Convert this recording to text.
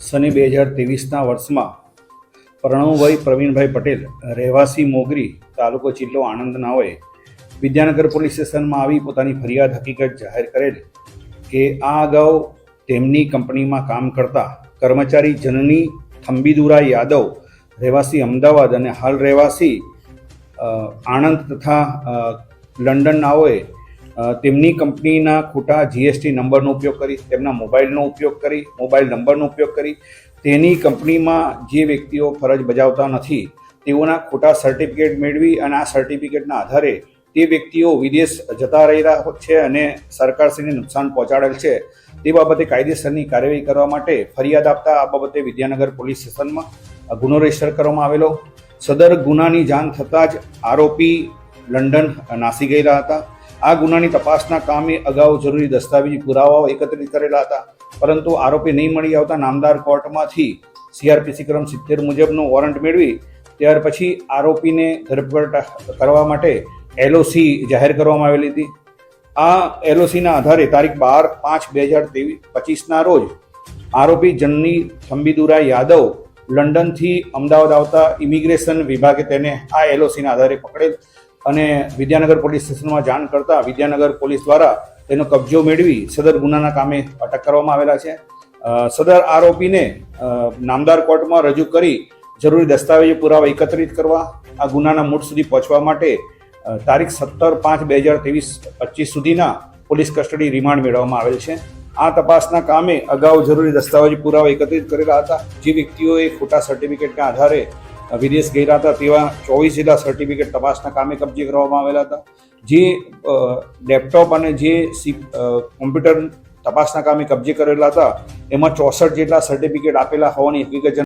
સને બે હજાર ત્રેવીસના વર્ષમાં પ્રણવભાઈ પ્રવીણભાઈ પટેલ, રહેવાસી મોગરી, તાલુકો જિલ્લો આણંદ નાઓએ વિદ્યાનગર પોલીસ સ્ટેશનમાં આવી પોતાની ફરિયાદ હકીકત જાહેર કરેલ કે આ અગાઉ તેમની કંપનીમાં કામ કરતા કર્મચારી જનની થંબીદુરા યાદવ, રહેવાસી અમદાવાદ અને હાલ રહેવાસી આણંદ તથા લંડન નાઓએ તેમની કંપનીના ખોટા જીએસટી નંબરનો ઉપયોગ કરી, તેમના મોબાઈલનો ઉપયોગ કરી, મોબાઈલ નંબરનો ઉપયોગ કરી. તેની કંપનીમાં જે વ્યક્તિઓ ફરજ બજાવતા નથી, તેઓના ખોટા સર્ટિફિકેટ મેળવી અને આ સર્ટિફિકેટના આધારે તે વ્યક્તિઓ વિદેશ જતા રહેલા છે અને સરકારશ્રીને નુકસાન પહોંચાડેલ છે. તે બાબતે કાયદેસરની કાર્યવાહી કરવા માટે ફરિયાદ આપતા આ બાબતે વિદ્યાનગર પોલીસ સ્ટેશનમાં ગુનો રજિસ્ટર કરવામાં આવેલો. સદર ગુનાની જાણ થતાં જ આરોપી લંડન નાસી ગયેલા હતા. આ ગુનાની તપાસના કામે અગાઉ જરૂરી દસ્તાવેજી પુરાવાઓ એકત્રિત કરેલા હતા, પરંતુ આરોપી નહીં મળી આવતા નામદાર કોર્ટમાંથી સીઆરપીસી ક્રમ સિત્તેર મુજબનો વોરંટ મેળવી, ત્યાર પછી આરોપીને ધરપકડ કરવા માટે એલઓસી જાહેર કરવામાં આવેલી હતી. આ એલઓસીના આધારે તારીખ બાર પાંચ બે હજાર ત્રેવીસ પચીસના રોજ આરોપી જનની થંબીદુરા યાદવ લંડનથી અમદાવાદ આવતા ઇમિગ્રેશન વિભાગે તેને આ એલઓસીના આધારે પકડેલ અને વિદ્યાનગર પોલીસ સ્ટેશનમાં જાણ કરતા વિદ્યાનગર પોલીસ દ્વારા તેનો કબજો મેળવી સદર ગુનાના કામે અટક કરવામાં આવેલા છે. સદર આરોપીને નામદાર કોર્ટમાં રજૂ કરી જરૂરી દસ્તાવેજો પુરાવા એકત્રિત કરવા, આ ગુનાના મૂળ સુધી પહોંચવા માટે તારીખ સત્તર પાંચ બે હજાર ત્રેવીસ પચીસ સુધીના પોલીસ કસ્ટડી રિમાન્ડ મેળવવામાં આવેલ છે. આ તપાસના કામે અગાઉ જરૂરી દસ્તાવેજ પુરાવા એકત્રિત કરેલા હતા. જે વ્યક્તિઓએ ખોટા સર્ટિફિકેટના આધારે વિદેશ ગયેલા હતા તેવા ચોવીસ જેટલા સર્ટિફિકેટ તપાસના કામે કબજે કરવામાં આવેલા હતા. જે લેપટોપ અને જે સી- કોમ્પ્યુટર તપાસના કામે કબજે કરેલા હતા, એમાં ચોસઠ જેટલા સર્ટિફિકેટ આપેલા હોવાની હકીકત